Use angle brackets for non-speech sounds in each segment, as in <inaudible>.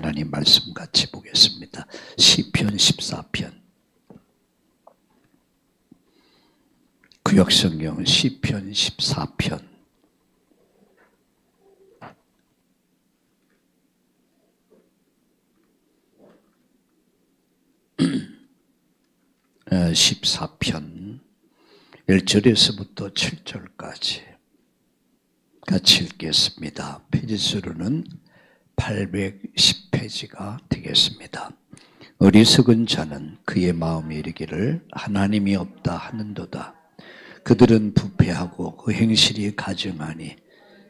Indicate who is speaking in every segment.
Speaker 1: 하나님 말씀 같이 보겠습니다. 시편 14편. 구역성경 시편 14편. 어, 14편 1절에서부터 7절까지 같이 읽겠습니다. 페이지 수로는 810페이지가 되겠습니다. 어리석은 자는 그의 마음에 이르기를 하나님이 없다 하는도다. 그들은 부패하고 그 행실이 가증하니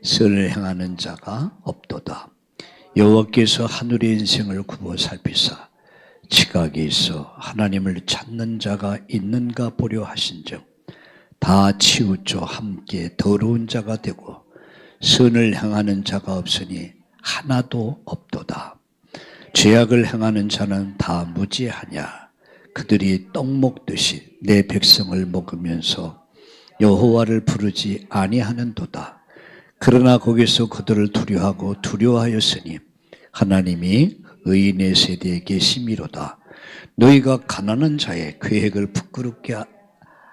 Speaker 1: 선을 행하는 자가 없도다. 여호와께서 하늘의 인생을 굽어 살피사 지각이 있어 하나님을 찾는 자가 있는가 보려 하신즉 다 치우쳐 함께 더러운 자가 되고 선을 행하는 자가 없으니 하나도 없도다. 죄악을 행하는 자는 다 무지하냐. 그들이 떡 먹듯이 내 백성을 먹으면서 여호와를 부르지 아니하는도다. 그러나 거기서 그들을 두려하고 두려워하였으니 하나님이 의인의 세대에 계심이로다. 너희가 가난한 자의 계획을 부끄럽게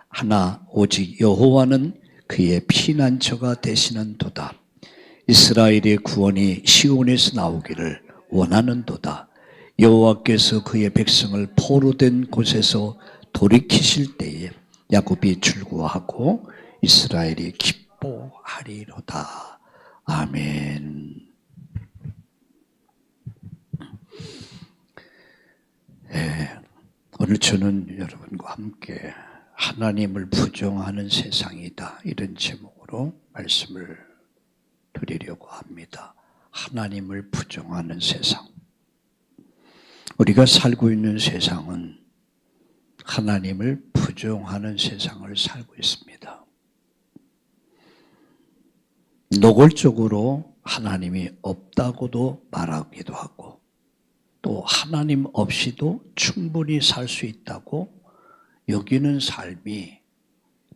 Speaker 1: 하나 오직 여호와는 그의 피난처가 되시는 도다. 이스라엘의 구원이 시온에서 나오기를 원하는도다. 여호와께서 그의 백성을 포로된 곳에서 돌이키실 때에 야곱이 출구하고 이스라엘이 기뻐하리로다. 아멘. 예, 오늘 저는 여러분과 함께 하나님을 부정하는 세상이다. 이런 제목으로 말씀을 드리려고 합니다. 하나님을 부정하는 세상. 우리가 살고 있는 세상은 하나님을 부정하는 세상을 살고 있습니다. 노골적으로 하나님이 없다고도 말하기도 하고 또 하나님 없이도 충분히 살 수 있다고 여기는 삶이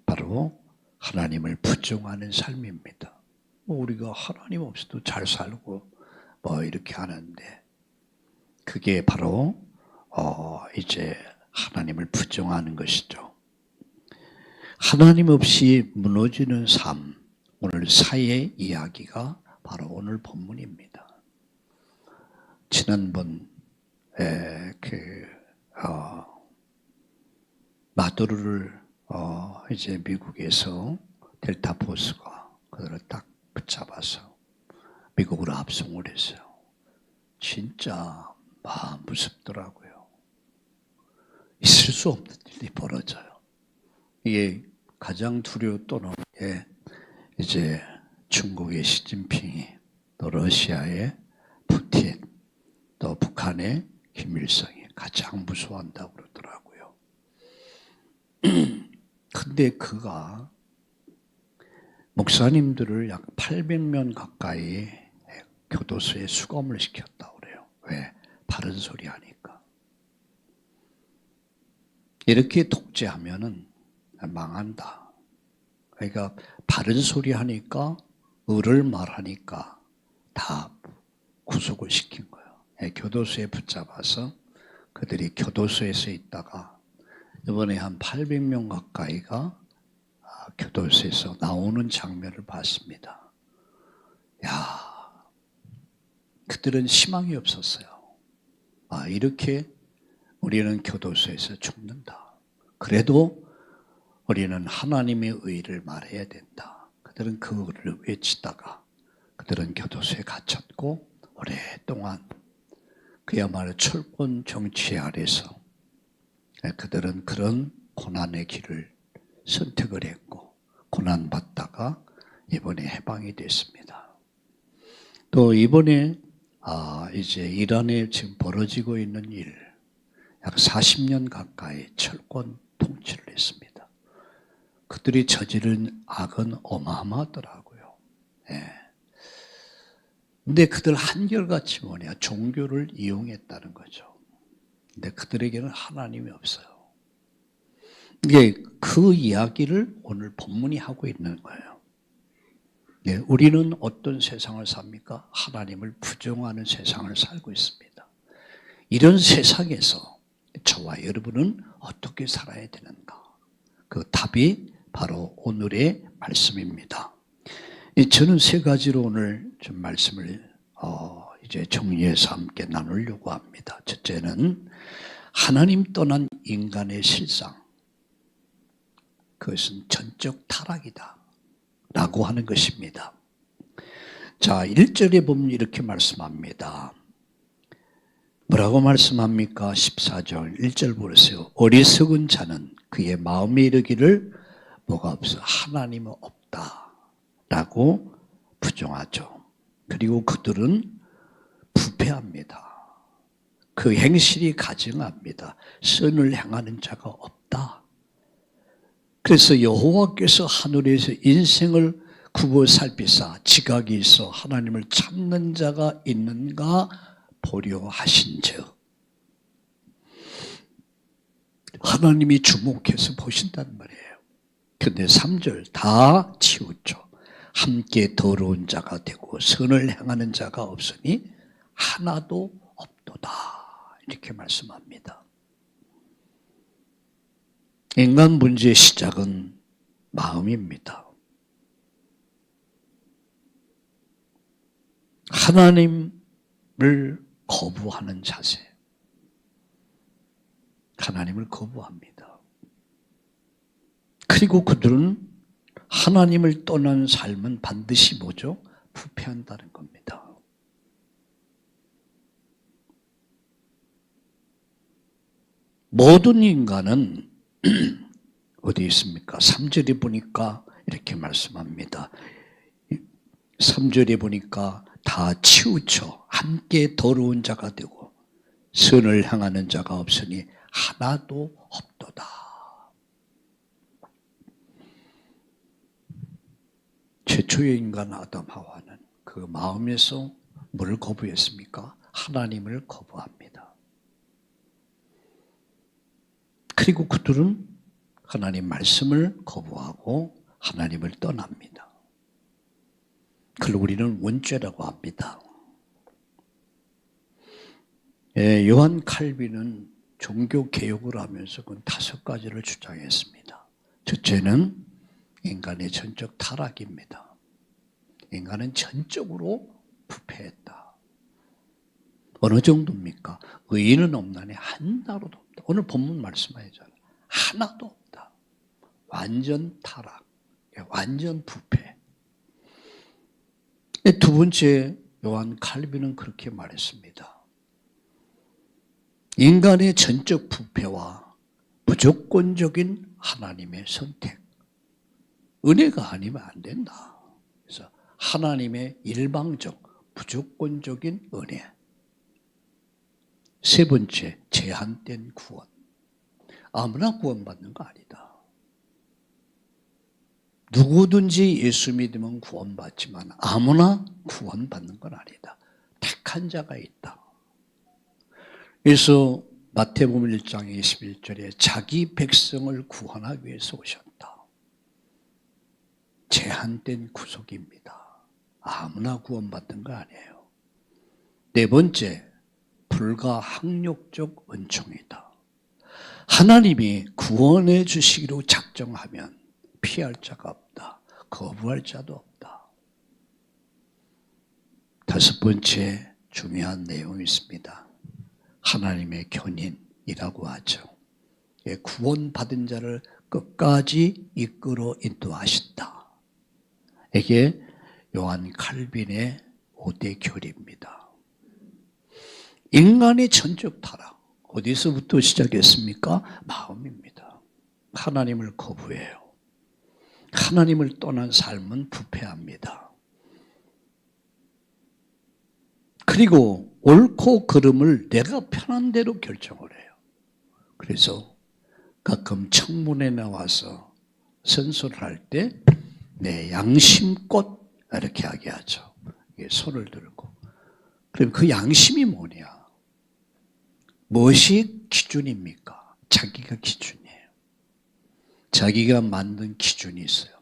Speaker 1: 바로 하나님을 부정하는 삶입니다. 뭐 우리가 하나님 없이도 잘 살고 뭐 이렇게 하는데 그게 바로 어 이제 하나님을 부정하는 것이죠. 하나님 없이 무너지는 삶 오늘 사의 이야기가 바로 오늘 본문입니다. 지난번 에, 그 어, 마두르를 어, 이제 미국에서 델타 포스가 그들을 딱 붙잡아서 미국으로 압송을 했어요. 진짜 마 무섭더라고요. 있을 수 없는 일이 벌어져요. 이게 가장 두려웠던 게 이제 중국의 시진핑이 또 러시아의 푸틴 또 북한의 김일성이 가장 무서워한다고 그러더라고요. <clears throat> 근데 그가 목사님들을 약 800명 가까이 교도소에 수감을 시켰다고 그래요. 왜? 바른 소리 하니까. 이렇게 독재하면은 망한다. 그러니까 바른 소리 하니까 을을 말하니까 다 구속을 시킨 거예요. 예, 교도소에 붙잡아서 그들이 교도소에서 있다가 이번에 한 800명 가까이가 아, 교도소에서 나오는 장면을 봤습니다. 야, 그들은 희망이 없었어요. 아, 이렇게 우리는 교도소에서 죽는다. 그래도 우리는 하나님의 의를 말해야 된다. 그들은 그 의를 외치다가 그들은 교도소에 갇혔고 오랫동안 그야말로 철권 정치 아래서 그들은 그런 고난의 길을 선택을 했고 고난 받다가 이번에 해방이 됐습니다. 또 이번에 아 이제 이란에 지금 벌어지고 있는 일, 약 40년 가까이 철권 통치를 했습니다. 그들이 저지른 악은 어마어마하더라고요. 예. 근데 그들 한결같이 뭐냐 종교를 이용했다는 거죠. 근데 그들에게는 하나님이 없어요. 이게 그 이야기를 오늘 본문이 하고 있는 거예요. 네, 우리는 어떤 세상을 삽니까? 하나님을 부정하는 세상을 살고 있습니다. 이런 세상에서 저와 여러분은 어떻게 살아야 되는가? 그 답이 바로 오늘의 말씀입니다. 이 저는 세 가지로 오늘 좀 말씀을 어 이제 정리해서 함께 나누려고 합니다. 첫째는 하나님 떠난 인간의 실상. 그것은 전적 타락이다. 라고 하는 것입니다. 자, 1절에 보면 이렇게 말씀합니다. 뭐라고 말씀합니까? 14절 1절 보세요. 어리석은 자는 그의 마음에 이르기를 뭐가 없어 하나님은 없다 라고 부정하죠. 그리고 그들은 부패합니다. 그 행실이 가증합니다. 선을 행하는 자가 없다. 그래서 여호와께서 하늘에서 인생을 굽어 살피사 지각이 있어 하나님을 찾는 자가 있는가 보려 하신즉 하나님이 주목해서 보신단 말이에요. 근데 3절 다 치우쳐 함께 더러운 자가 되고 선을 행하는 자가 없으니 하나도 없도다. 이렇게 말씀합니다. 인간 문제의 시작은 마음입니다. 하나님을 거부하는 자세. 하나님을 거부합니다. 그리고 그들은 하나님을 떠난 삶은 반드시 뭐죠? 부패한다는 겁니다. 모든 인간은 <clears throat> 어디 있습니까? 3절에 보니까 이렇게 말씀합니다. 3절에 보니까 다 치우쳐 함께 더러운 자가 되고 선을 향하는 자가 없으니 하나도 없도다. 최초의 인간 아담 하와는 그 마음에서 뭘 거부했습니까? 하나님을 거부합니다. 그리고 그들은 하나님 말씀을 거부하고 하나님을 떠납니다. 그걸 우리는 원죄라고 합니다. 예, 요한 칼빈은 종교 개혁을 하면서 그 다섯 가지를 주장했습니다. 첫째는 인간의 전적 타락입니다. 인간은 전적으로 부패했다. 어느 정도입니까? 의인은 없나니 하나로도 없다. 오늘 본문 말씀하잖아요. 하나도 없다. 완전 타락, 완전 부패. 두 번째 요한 칼빈은 그렇게 말했습니다. 인간의 전적 부패와 무조건적인 하나님의 선택. 은혜가 아니면 안 된다. 그래서 하나님의 일방적, 무조건적인 은혜. 세 번째, 제한된 구원. 아무나 구원받는 거 아니다. 누구든지 예수 믿으면 구원받지만 아무나 구원받는 건 아니다. 택한 자가 있다. 그래서 마태복음 1장 21절에 자기 백성을 구원하기 위해서 오셨다. 제한된 구속입니다. 아무나 구원받는 거 아니에요. 네 번째, 불가항력적 은총이다. 하나님이 구원해 주시기로 작정하면 피할 자가 없다. 거부할 자도 없다. 다섯 번째 중요한 내용이 있습니다. 하나님의 견인이라고 하죠. 예, 구원받은 자를 끝까지 이끌어 인도하신다. 이게 요한 칼빈의 5대 교리입니다. 인간의 전적 타락, 어디서부터 시작했습니까? 마음입니다. 하나님을 거부해요. 하나님을 떠난 삶은 부패합니다. 그리고 옳고 그름을 내가 편한 대로 결정을 해요. 그래서 가끔 청문회 나와서 선서를 할 때 내 양심껏 이렇게 하게 하죠. 손을 들고. 그럼 그 양심이 뭐냐? 무엇이 기준입니까? 자기가 기준이에요. 자기가 만든 기준이 있어요.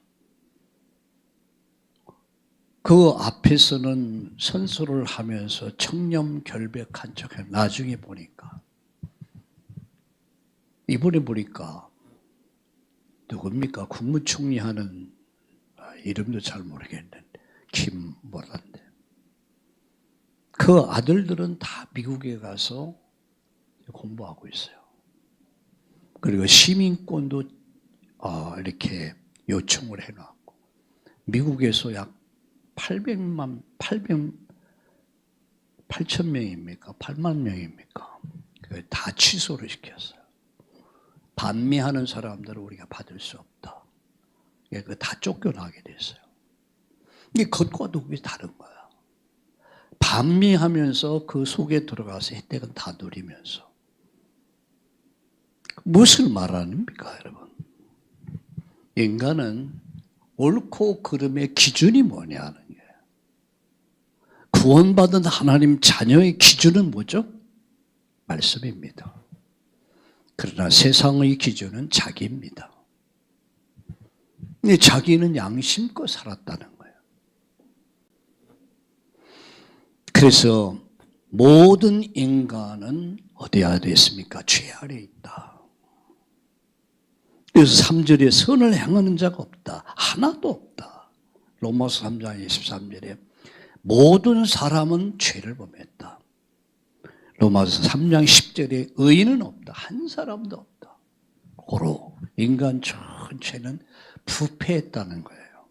Speaker 1: 그 앞에서는 선서를 하면서 청렴 결백한 척해 나중에 보니까 이번에 보니까 누굽니까 국무총리 하는 아, 이름도 잘 모르겠는데 김 뭐란데 그 아들들은 다 미국에 가서 공부하고 있어요. 그리고 시민권도 어, 이렇게 요청을 해놨고 미국에서 약 800만 800 8천 명입니까? 8만 명입니까? 그다 취소를 시켰어요. 반미하는 사람들은 우리가 받을 수 없다. 예, 그다 쫓겨나게 됐어요. 이게 겉과 속이 다른 거야. 반미하면서 그 속에 들어가서 혜택은 다 누리면서 무엇을 말하는입니까, 여러분? 인간은 옳고 그름의 기준이 뭐냐는 거예요. 구원받은 하나님 자녀의 기준은 뭐죠? 말씀입니다. 그러나 세상의 기준은 자기입니다. 근데 자기는 양심껏 살았다는 거예요. 그래서 모든 인간은 어디야 됐습니까? 죄 아래 있다. 그래서 3절에 선을 행하는 자가 없다. 하나도 없다. 로마서 3장 23절에 모든 사람은 죄를 범했다. 로마서 3장 10절에 의인은 없다. 한 사람도 없다. 고로 인간 전체는 부패했다는 거예요.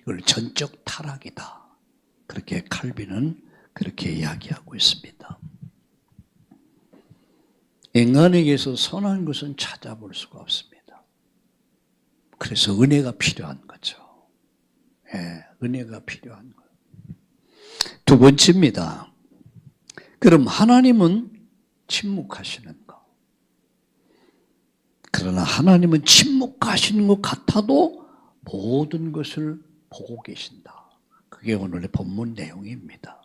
Speaker 1: 이걸 전적 타락이다. 그렇게 칼빈은 그렇게 이야기하고 있습니다. 인간에게서 선한 것은 찾아볼 수가 없습니다. 그래서 은혜가 필요한 거죠. 예, 은혜가 필요한 거예요. 두 번째입니다. 그럼 하나님은 침묵하시는가? 그러나 하나님은 침묵하시는 것 같아도 모든 것을 보고 계신다. 그게 오늘의 본문 내용입니다.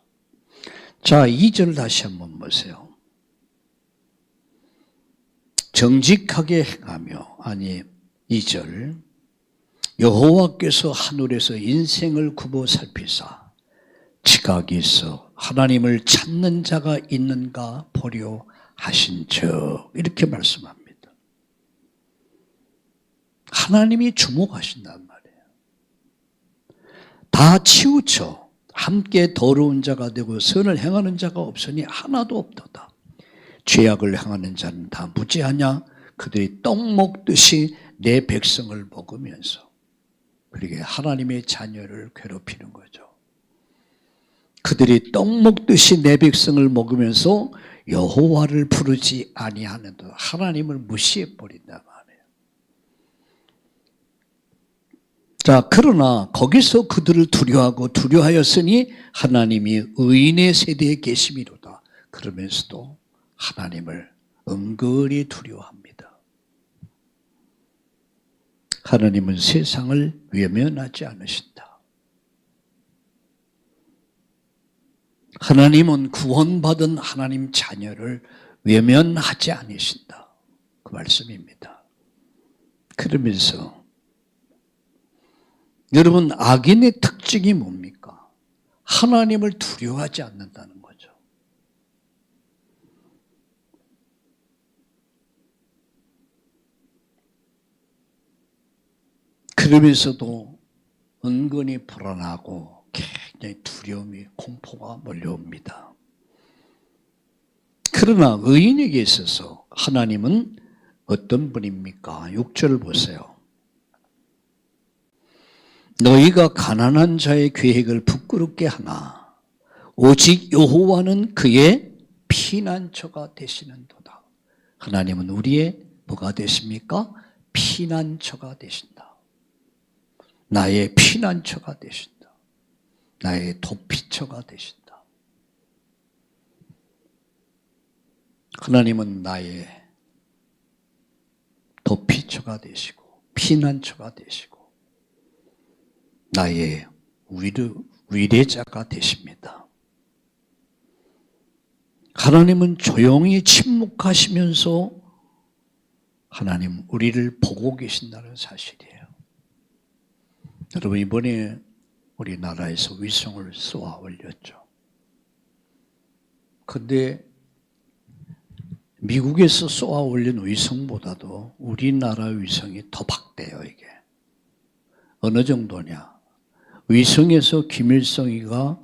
Speaker 1: 자, 2절 다시 한번 보세요. 정직하게 행하며 아니 2절 여호와께서 하늘에서 인생을 굽어 살피사 지각이 있어 하나님을 찾는 자가 있는가 보려 하신 적 이렇게 말씀합니다. 하나님이 주목하신단 말이에요. 다 치우쳐 함께 더러운 자가 되고 선을 행하는 자가 없으니 하나도 없도다. 죄악을 행하는 자는 다 무지하냐? 그들이 떡 먹듯이 내 백성을 먹으면서 그러게 하나님의 자녀를 괴롭히는 거죠. 그들이 떡 먹듯이 내 백성을 먹으면서 여호와를 부르지 아니하는도 하나님을 무시해 버린다 말이에요. 자, 그러나 거기서 그들을 두려워하고 두려하였으니 하나님이 의인의 세대에 계심이로다. 그러면서도 하나님을 은근히 두려워합니다. 하나님은 세상을 외면하지 않으신다. 하나님은 구원받은 하나님 자녀를 외면하지 않으신다. 그 말씀입니다. 그러면서 여러분 악인의 특징이 뭡니까? 하나님을 두려워하지 않는다는 거죠. 그러면서도 은근히 불안하고 굉장히 두려움이 공포가 몰려옵니다. 그러나 의인에게 있어서 하나님은 어떤 분입니까? 6절 보세요. 너희가 가난한 자의 계획을 부끄럽게 하나 오직 여호와는 그의 피난처가 되시는도다. 하나님은 우리의 뭐가 되십니까? 피난처가 되신다. 나의 피난처가 되신다. 나의 도피처가 되신다. 하나님은 나의 도피처가 되시고 피난처가 되시고 나의 위르, 위례자가 되십니다. 하나님은 조용히 침묵하시면서 하나님 우리를 보고 계신다는 사실이에요. 여러분 이번에 우리나라에서 위성을 쏘아 올렸죠. 근데 미국에서 쏘아 올린 위성보다도 우리나라 위성이 더 박대요, 이게. 어느 정도냐. 위성에서 김일성이가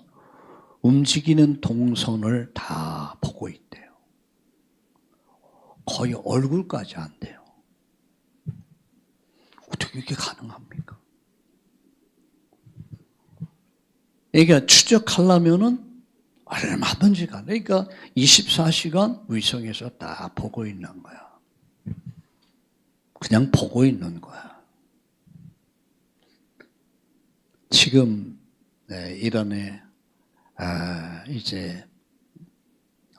Speaker 1: 움직이는 동선을 다 보고 있대요. 거의 얼굴까지 안 돼요. 어떻게 이게 가능합니까? 그러니까 추적하려면은 얼마든지 가. 그러니까 24시간 위성에서 다 보고 있는 거야. 그냥 보고 있는 거야. 지금 네, 이란에 아, 이제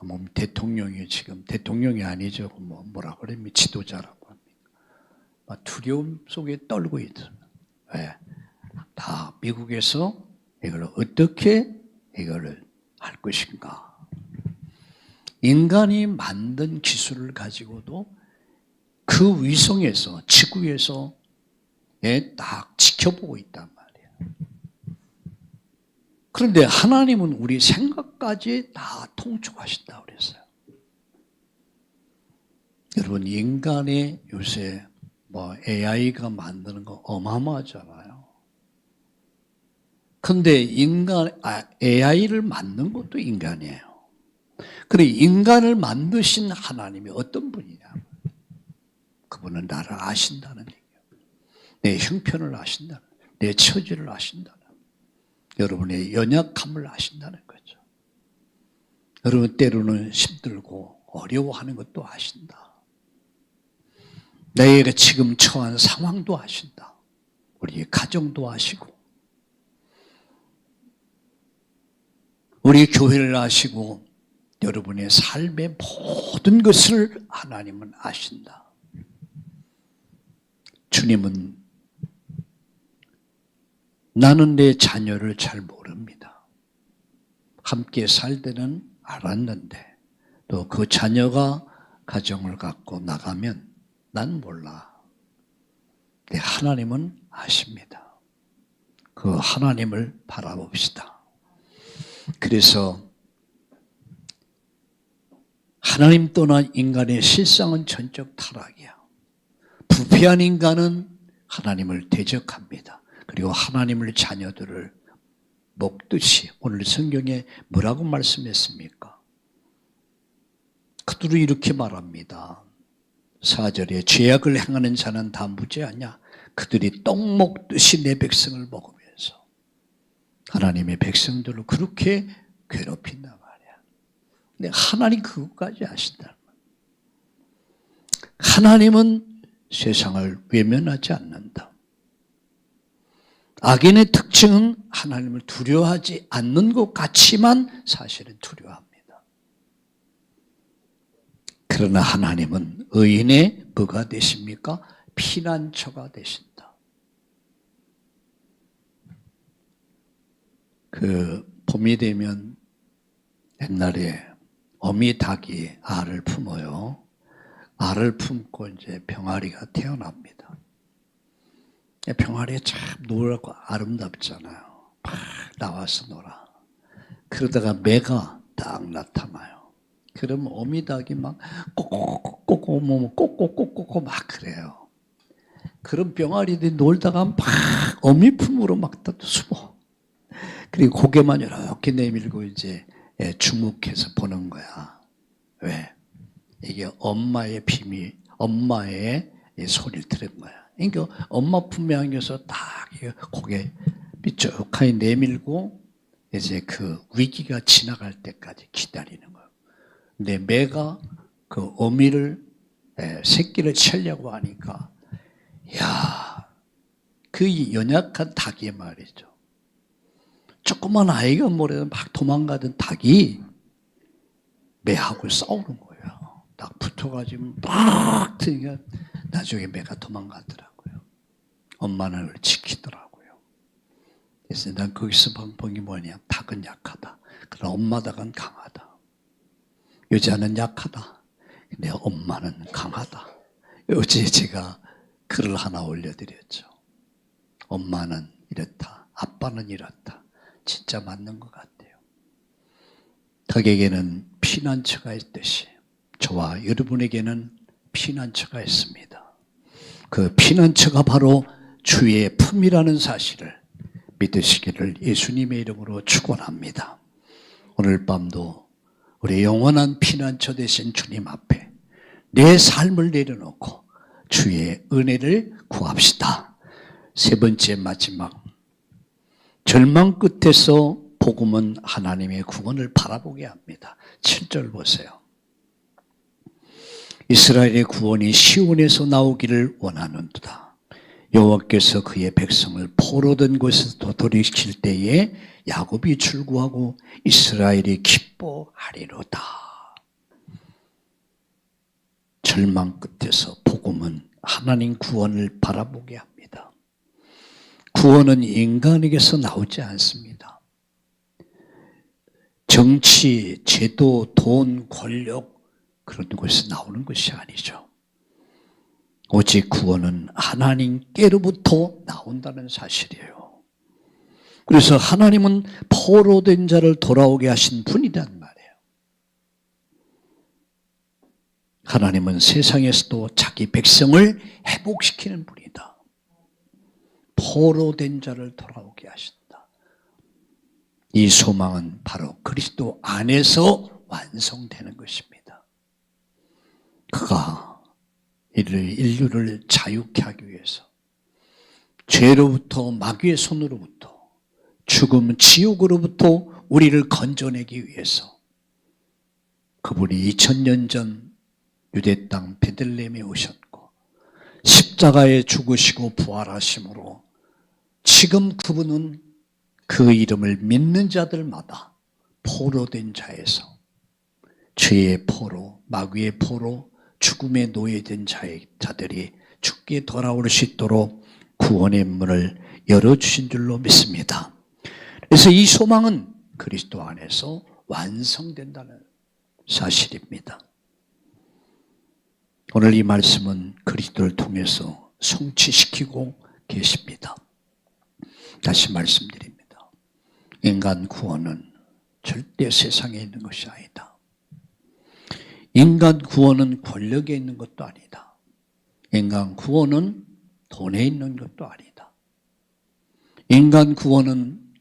Speaker 1: 뭐 대통령이 지금 대통령이 아니죠. 뭐 뭐라 그러면 지도자라고 합니까? 막 두려움 속에 떨고 있습니다. 왜? 다 미국에서 이걸 어떻게 이거를 할 것인가? 인간이 만든 기술을 가지고도 그 위성에서 지구에서 예, 딱 지켜보고 있단 말이에요. 그런데 하나님은 우리 생각까지 다 통촉하신다 그랬어요. 여러분 인간의 요새 뭐 AI가 만드는 거 어마어마하잖아요. 근데 인간, 아, AI를 만든 것도 인간이에요. 그래, 인간을 만드신 하나님이 어떤 분이냐? 그분은 나를 아신다는 얘기예요. 내 형편을 아신다는, 내 처지를 아신다는, 여러분의 연약함을 아신다는 거죠. 여러분, 때로는 힘들고 어려워하는 것도 아신다. 내가 지금 처한 상황도 아신다. 우리 가정도 아시고, 우리 교회를 아시고 여러분의 삶의 모든 것을 하나님은 아신다. 주님은 나는 내 자녀를 잘 모릅니다. 함께 살 때는 알았는데 또 그 자녀가 가정을 갖고 나가면 난 몰라. 내 하나님은 아십니다. 그 하나님을 바라봅시다. 그래서 하나님 떠난 인간의 실상은 전적 타락이야. 부패한 인간은 하나님을 대적합니다. 그리고 하나님을 자녀들을 먹듯이 오늘 성경에 뭐라고 말씀했습니까? 그들은 이렇게 말합니다. 4절에 죄악을 행하는 자는 다 무죄하냐? 그들이 떡 먹듯이 내 백성을 먹으면서 하나님의 백성들을 그렇게 괴롭힌단 말이야. 근데 하나님 그것까지 아신다. 하나님은 세상을 외면하지 않는다. 악인의 특징은 하나님을 두려워하지 않는 것 같지만 사실은 두려워합니다. 그러나 하나님은 의인의 뭐가 되십니까? 피난처가 되신다. 그 봄이 되면 옛날에 어미 닭이 알을 품어요. 알을 품고 이제 병아리가 태어납니다. 병아리가 참 노랗고 아름답잖아요. 막 나와서 놀아. 그러다가 매가 딱 나타나요. 그러면 어미닭이 막 꼬꼬꼬꼬꼬 뭐 꼬꼬꼬꼬꼬 막 그래요. 그런 병아리들이 놀다가 막 어미 품으로 막 숨어. 그리고 고개만 이렇게 내밀고 이제 예, 주목해서 보는 거야. 왜? 이게 엄마의 비밀, 엄마의 소리를 들은 거야. 그러니까 엄마 품에 안겨서 딱 고개 삐쭉하게 내밀고 이제 그 위기가 지나갈 때까지 기다리는 거예요. 근데 매가 그 어미를 예, 새끼를 치려고 하니까 야, 그 연약한 닭이 말이죠. 조그만 아이가 뭐래도 막 도망가던 닭이 매하고 싸우는 거예요. 딱 붙어가지고 막 트니까 나중에 매가 도망가더라고요. 엄마는 지키더라고요. 그래서 난 거기서 본게 뭐냐. 닭은 약하다. 그러나 엄마 닭은 강하다. 여자는 약하다. 근데 엄마는 강하다. 어제 제가 글을 하나 올려드렸죠. 엄마는 이렇다. 아빠는 이렇다. 진짜 맞는 것 같아요. 덕에게는 피난처가 있듯이 저와 여러분에게는 피난처가 있습니다. 그 피난처가 바로 주의 품이라는 사실을 믿으시기를 예수님의 이름으로 축원합니다. 오늘 밤도 우리 영원한 피난처 되신 주님 앞에 내 삶을 내려놓고 주의 은혜를 구합시다. 세 번째 마지막 절망 끝에서 복음은 하나님의 구원을 바라보게 합니다. 7절 보세요. 이스라엘의 구원이 시온에서 나오기를 원하는도다. 여호와께서 그의 백성을 포로된 곳에서 도돌이킬 때에 야곱이 출구하고 이스라엘이 기뻐하리로다. 절망 끝에서 복음은 하나님 구원을 바라보게 합니다. 구원은 인간에게서 나오지 않습니다. 정치, 제도, 돈, 권력 그런 곳에서 나오는 것이 아니죠. 오직 구원은 하나님께로부터 나온다는 사실이에요. 그래서 하나님은 포로된 자를 돌아오게 하신 분이란 말이에요. 하나님은 세상에서도 자기 백성을 회복시키는 분이다. 포로된 자를 돌아오게 하신다. 이 소망은 바로 그리스도 안에서 완성되는 것입니다. 그가 이를 인류를 자유케 하기 위해서 죄로부터 마귀의 손으로부터 죽음 지옥으로부터 우리를 건져내기 위해서 그분이 2000년 전 유대 땅 베들레헴에 오셨고 십자가에 죽으시고 부활하심으로 지금 그분은 그 이름을 믿는 자들마다 포로된 자에서 죄의 포로, 마귀의 포로, 죽음에 노예된 자들이 죽게 돌아올 수 있도록 구원의 문을 열어주신 줄로 믿습니다. 그래서 이 소망은 그리스도 안에서 완성된다는 사실입니다. 오늘 이 말씀은 그리스도를 통해서 성취시키고 계십니다. 다시 말씀드립니다. 인간 구원은 절대 세상에 있는 것이 아니다. 인간 구원은 권력에 있는 것도 아니다. 인간 구원은 돈에 있는 것도 아니다. 인간 구원은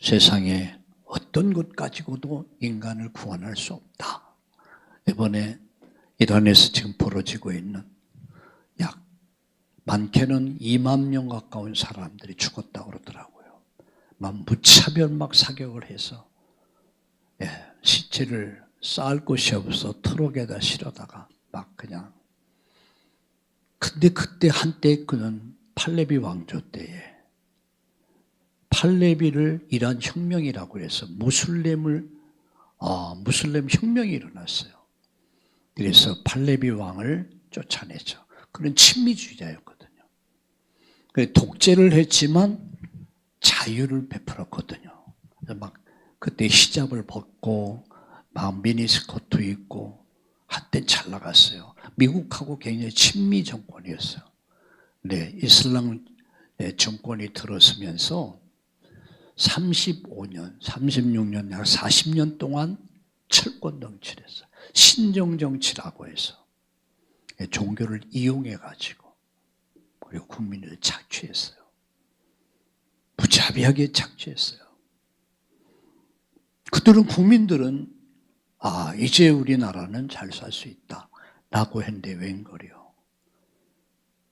Speaker 1: 세상에 어떤 것 가지고도 인간을 구원할 수 없다. 이번에 이란에서 지금 벌어지고 있는 약 많게는 2만 명 가까운 사람들이 죽었다고 그러더라고요. 막 무차별 막 사격을 해서 예, 시체를 쌓을 곳이 없어 트럭에다 실어다가 막 그냥 근데 그때 한때 그는 팔레비 왕조 때에 팔레비를 이란 혁명이라고 해서 무슬림을 아 무슬림 혁명이 일어났어요. 그래서 팔레비 왕을 쫓아내죠. 그는 친미주의자였거든요. 그 독재를 했지만 자유를 베풀었거든요. 막 그때 히잡을 벗고 막 미니스커트 입고 한때 잘 나갔어요. 미국하고 굉장히 친미 정권이었어요. 네, 이슬람 정권이 들어서면서 35년, 36년, 약 40년 동안 철권 정치를 했어요. 신정 정치라고 해서 종교를 이용해 가지고 그리고 국민을 착취했어요. 무자비하게 착취했어요. 그들은 국민들은 아 이제 우리나라는 잘 살 수 있다라고 했는데 웬걸요.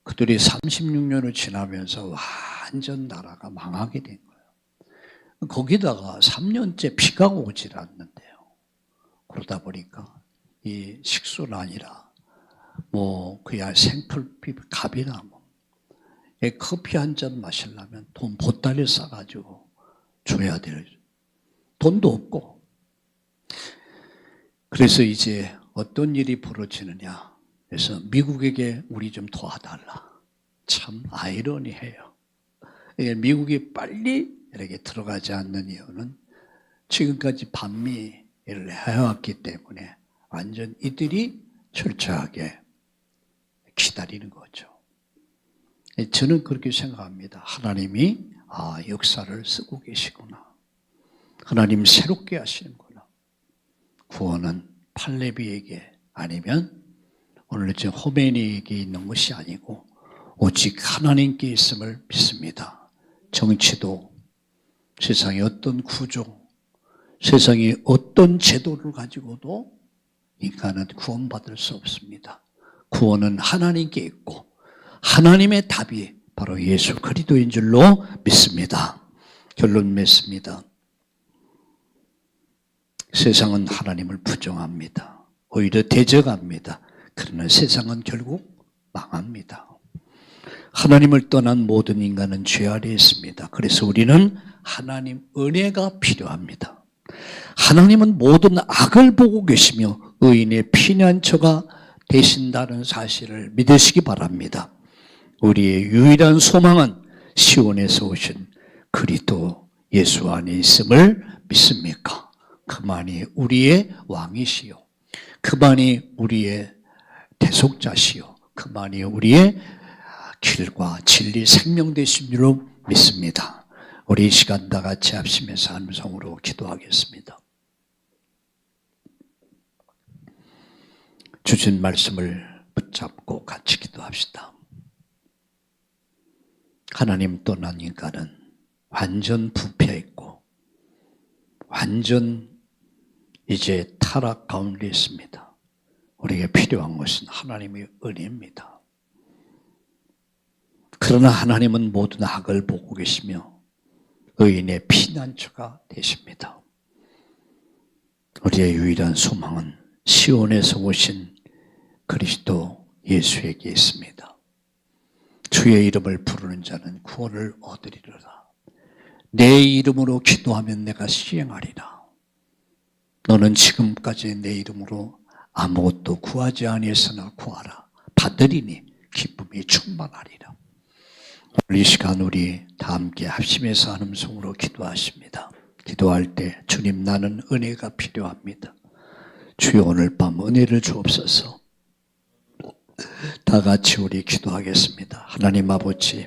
Speaker 1: 그들이 36년을 지나면서 완전 나라가 망하게 된 거예요. 거기다가 3년째 비가 오질 않는데요. 그러다 보니까 이 식수는 아니라 뭐 그야 생풀비 값이나 뭐 커피 한 잔 마시려면 돈 보따리 싸가지고 줘야 될 돈도 없고. 그래서 이제 어떤 일이 벌어지느냐 그래서 미국에게 우리 좀 도와달라. 참 아이러니해요. 미국이 빨리 이렇게 들어가지 않는 이유는 지금까지 반미를 해왔기 때문에 완전 이들이 철저하게 기다리는 거죠. 저는 그렇게 생각합니다. 하나님이 아, 역사를 쓰고 계시구나. 하나님 새롭게 하시는구나. 구원은 팔레비에게 아니면 오늘 이제 호메니에게 있는 것이 아니고 오직 하나님께 있음을 믿습니다. 정치도 세상의 어떤 구조, 세상의 어떤 제도를 가지고도 인간은 구원받을 수 없습니다. 구원은 하나님께 있고 하나님의 답이 바로 예수 그리스도인 줄로 믿습니다. 결론 맺습니다. 세상은 하나님을 부정합니다. 오히려 대적합니다. 그러나 세상은 결국 망합니다. 하나님을 떠난 모든 인간은 죄 아래 있습니다. 그래서 우리는 하나님 은혜가 필요합니다. 하나님은 모든 악을 보고 계시며 의인의 피난처가 되신다는 사실을 믿으시기 바랍니다. 우리의 유일한 소망은 시온에서 오신 그리스도 예수 안에 있음을 믿습니까? 그만이 우리의 왕이시요. 그만이 우리의 대속자시요. 그만이 우리의 길과 진리 생명 되신 줄로 믿습니다. 우리 이 시간 다 같이 합심해서 함성으로 기도하겠습니다. 주신 말씀을 붙잡고 같이 기도합시다. 하나님 인간은 완전 부패했고 완전 이제 타락 가운데 있습니다. 우리에게 필요한 것은 하나님의 은혜입니다. 그러나 하나님은 모든 악을 보고 계시며 의인의 피난처가 되십니다. 우리의 유일한 소망은 시온에서 오신 그리스도 예수에게 있습니다. 주의 이름을 부르는 자는 구원을 얻으리로다. 내 이름으로 기도하면 내가 시행하리라. 너는 지금까지 내 이름으로 아무것도 구하지 아니했으나 구하라. 받으리니 기쁨이 충만하리라. 오늘 이 시간 우리 다 함께 합심해서 하는 성으로 기도하십니다. 기도할 때 주님 나는 은혜가 필요합니다. 주여 오늘 밤 은혜를 주옵소서. 다 같이 우리 기도하겠습니다. 하나님 아버지